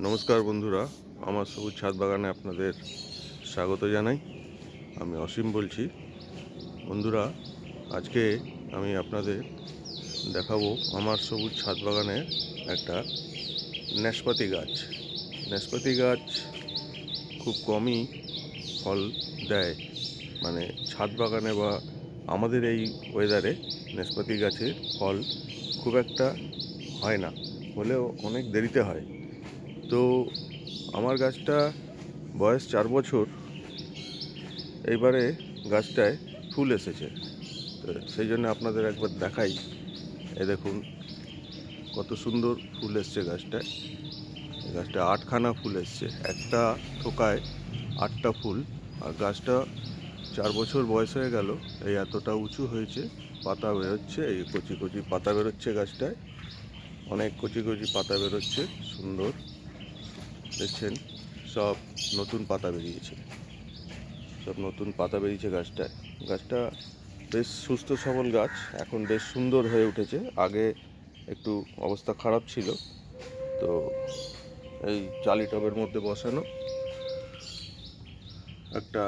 নমস্কার বন্ধুরা, আমার সবুজ ছাদ বাগানে আপনাদের স্বাগত জানাই। আমি অসীম বলছি। বন্ধুরা, আজকে আমি আপনাদের দেখাবো আমার সবুজ ছাদ বাগানের একটা নাশপাতি গাছ। নাশপাতি গাছ খুব কমই ফল দেয়। মানে ছাদ বাগানে বা আমাদের এই ওয়েদারে নাশপাতি গাছের ফল খুব একটা হয় না। হলেও অনেক দেরিতে হয়। তো আমার গাছটা বয়স চার বছর। এইবারে গাছটায় ফুল এসেছে। তো সেই জন্য আপনাদের একবার দেখাই। এ দেখুন, কত সুন্দর ফুল এসছে গাছটায়। গাছটা আটখানা ফুল এসছে। একটা থোকায় আটটা ফুল। আর গাছটা চার বছর বয়স হয়ে গেল। এই এতটা উঁচু হয়েছে, পাতা বেরোচ্ছে, এই কচি কচি পাতা বেরোচ্ছে গাছটায়। অনেক কচি কচি পাতা বেরোচ্ছে, সুন্দর। দেখছেন, সব নতুন পাতা বেরিয়েছে। সব নতুন পাতা বেরিয়েছে গাছটায় গাছটা বেশ সুস্থ সবল গাছ, এখন বেশ সুন্দর হয়ে উঠেছে। আগে একটু অবস্থা খারাপ ছিল, তো এই চালি টবের মধ্যে বসানো, একটা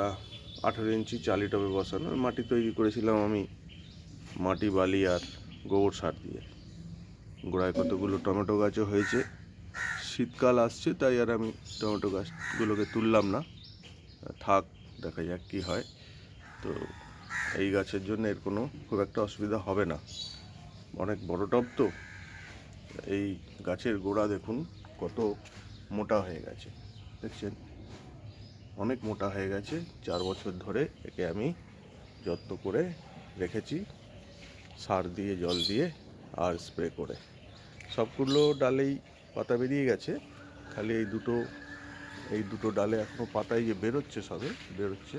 আঠেরো ইঞ্চি চালি টবে বসানো মাটি তৈরি করেছিলাম আমি, মাটি, বালি আর গোবর সার দিয়ে। গোড়ায় কতগুলো টমেটো গাছও হয়েছে। শীতকাল আসছে, তাই আর আমি টমেটো গাছগুলোকে তুললাম না। থাক, দেখা যাক কী হয়। তো এই গাছের জন্য এর কোনো খুব একটা অসুবিধা হবে না। অনেক বড় টব তো। এই গাছের গোড়া দেখুন, কত মোটা হয়ে গেছে। দেখছেন? অনেক মোটা হয়ে গেছে। চার বছর ধরে একে আমি যত্ন করে রেখেছি। সার দিয়ে, জল দিয়ে আর স্প্রে করে। সবগুলো ডালেই পাতা বেরিয়ে গেছে। খালি এই দুটো এই দুটো ডালে এখনও পাতাই যে বেরোচ্ছে সবে, বেরোচ্ছে।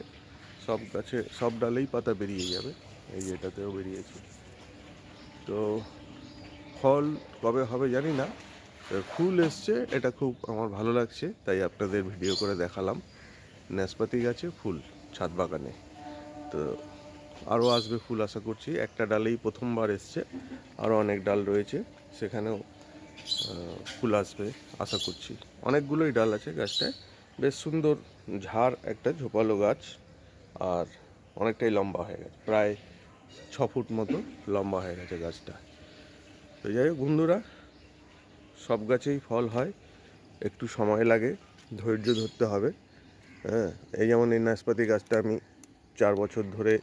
সব গাছে, সব ডালেই পাতা বেরিয়ে যাবে। এই যে এটাতেও বেরিয়েছে। তো ফল কবে হবে জানি না। ফুল এসছে, এটা খুব আমার ভালো লাগছে, তাই আপনাদের ভিডিও করে দেখালাম। নাশপাতি গাছে ফুল, ছাদ বাগানে। তো আরও আসবে ফুল আশা করছি। একটা ডালেই প্রথমবার এসছে, আরও অনেক ডাল রয়েছে, সেখানেও ফুল আসবে, আশা করছি। অনেকগুলোই ডাল আছে গাছটায়। বেশ সুন্দর ঝাড় একটা, ঝোপালো গাছ, আর অনেকটাই লম্বা হয়ে গেছে। প্রায় ছ ফুট মতো লম্বা হয়ে গেছে গাছটা। তো যাই হোক বন্ধুরা, সব গাছেই ফল হয়। একটু সময় লাগে, ধৈর্য ধরতে হবে। হ্যাঁ এই যেমন এই নাশপাতি গাছটা আমি চার বছর ধরে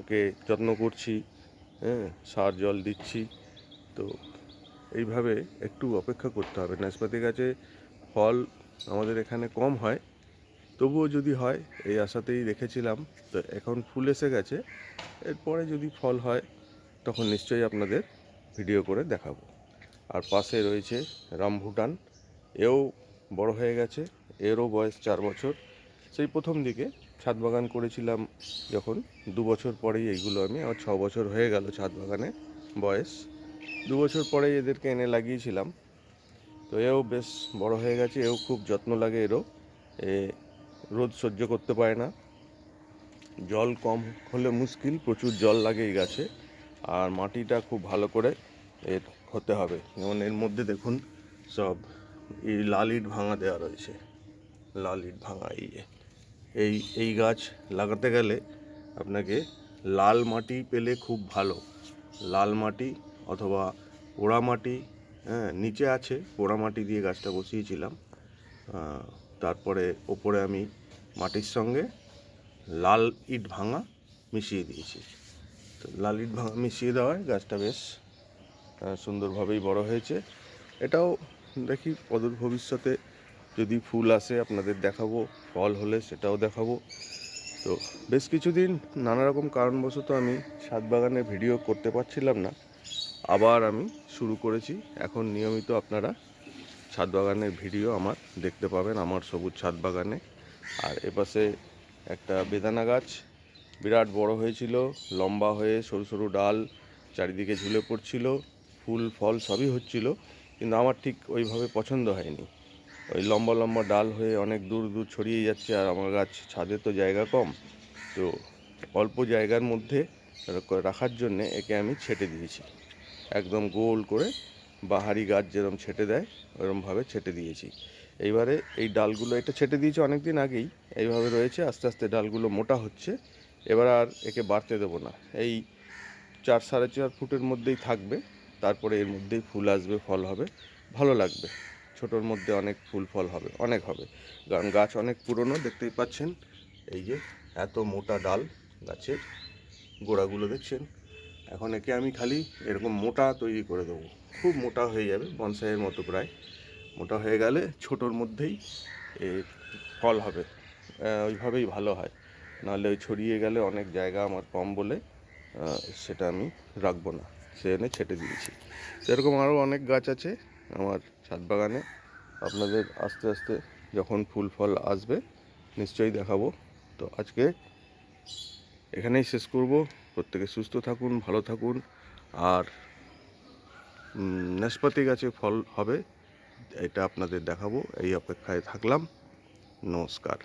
ওকে যত্ন করছি হ্যাঁ সার জল দিচ্ছি। তো এইভাবে একটু অপেক্ষা করতে হবে। নাশপাতি গাছে ফল আমাদের এখানে কম হয়, তবুও যদি হয়, এই আশাতেই রেখেছিলাম। তো এখন ফুল এসে গেছে, এরপরে যদি ফল হয়, তখন নিশ্চয়ই আপনাদের ভিডিও করে দেখাবো। আর পাশে রয়েছে রামভুটান, এও বড় হয়ে গেছে, এরও বয়স চার বছর। সেই প্রথম দিকে ছাদ বাগান করেছিলাম যখন, দু বছর পরেই এইগুলো আমি, আমার ছ বছর হয়ে গেল ছাদ বাগানে বয়স। দু বছর পরেই এদেরকে এনে লাগিয়েছিলাম। তো এও বেশ বড় হয়ে গেছে, এও খুব যত্ন লাগে এরও। এ রোদ সহ্য করতে পারে না। জল কম হলে মুশকিল, প্রচুর জল লাগে এই গাছে। আর মাটিটা খুব ভালো করে এর হতে হবে। যেমন এর মধ্যে দেখুন, সব এই লাল ইট ভাঙা দেওয়া রয়েছে। লাল ইট ভাঙা, এই। এই এই গাছ লাগাতে গেলে আপনাকে লাল মাটি পেলে খুব ভালো। লাল মাটি অথবা পোড়ামাটি হ্যাঁ নিচে আছে পোড়ামাটি দিয়ে গাছটা বসিয়েছিলাম। তারপরে ওপরে আমি মাটির সঙ্গে লাল ইট ভাঙা মিশিয়ে দিয়েছি। তো লাল ইট ভাঙা মিশিয়ে দেওয়ায় গাছটা বেশ সুন্দরভাবেই বড় হয়েছে। এটাও দেখি অদূর ভবিষ্যতে যদি ফুল আসে আপনাদের দেখাবো, ফল হলে সেটাও দেখাবো। তো বেশ কিছুদিন নানা রকম কারণবশত আমি ছাদ বাগানে ভিডিও করতে পারছিলাম না। আবার আমি শুরু করেছি। এখন নিয়মিত আপনারা ছাদ বাগানের ভিডিও আমার দেখতে পাবেন, আমার সবুজ ছাদ বাগানে আর এপাশে একটা বেদানা গাছ, বিরাট বড় হয়েছিল, লম্বা হয়ে সরু সরু ডাল চারিদিকে ঝুলে পড়ছিল, ফুল, ফল সবই হচ্ছিল, কিন্তু আমার ঠিক ওইভাবে পছন্দ হয়নি। ওই লম্বা লম্বা ডাল হয়ে অনেক দূর দূর ছড়িয়ে যাচ্ছে, আর আমার গাছ ছাদে তো জায়গা কম। তো অল্প জায়গার মধ্যে রাখার জন্যে একে আমি ছেটে দিয়েছি। একদম গোল করে বাহারি গাছ যেরকম ছেটে দেয়, ওরমভাবে ছেটে দিয়েছি। এইবারে এই ডালগুলো, এটা ছেটে দিয়েছি অনেক দিন আগেই, এইভাবে রয়েছে, আস্তে আস্তে ডালগুলো মোটা হচ্ছে। এবার আর একে বাড়তে দেবো না। এই চার সাড়ে চার ফুটের মধ্যেই থাকবে, তারপরে এর মধ্যেই ফুল আসবে, ফল হবে। ভালো লাগবে। ছোটোর মধ্যে অনেক ফুল, ফল হবে, অনেক হবে। কারণ গাছ অনেক পুরনো, দেখতেই পাচ্ছেন, এই যে এত মোটা ডাল গাছের গোড়াগুলো, দেখছেন? এখন একে আমি খালি এরকম মোটা তৈরি করে দেবো। খুব মোটা হয়ে যাবে, বনসাইয়ের মতো প্রায়। মোটা হয়ে গেলে ছোটোর মধ্যেই এ ফল হবে। ওইভাবেই ভালো হয়। নাহলে ওই ছড়িয়ে গেলে অনেক জায়গা আমার কম বলে সেটা আমি রাখব না। সে এনে ছেটে দিয়েছি। সেরকম আরও অনেক গাছ আছে আমার ছাদ বাগানে। আপনাদের আস্তে আস্তে যখন ফুল ফল আসবে, নিশ্চয়ই দেখাবো। তো আজকে এখানেই শেষ করব। প্রত্যেকে সুস্থ থাকুন, ভালো থাকুন। আর নাশপাতি গাছে ফল হবে, এটা আপনাদের দেখাবো। এই অপেক্ষায় থাকলাম। নমস্কার।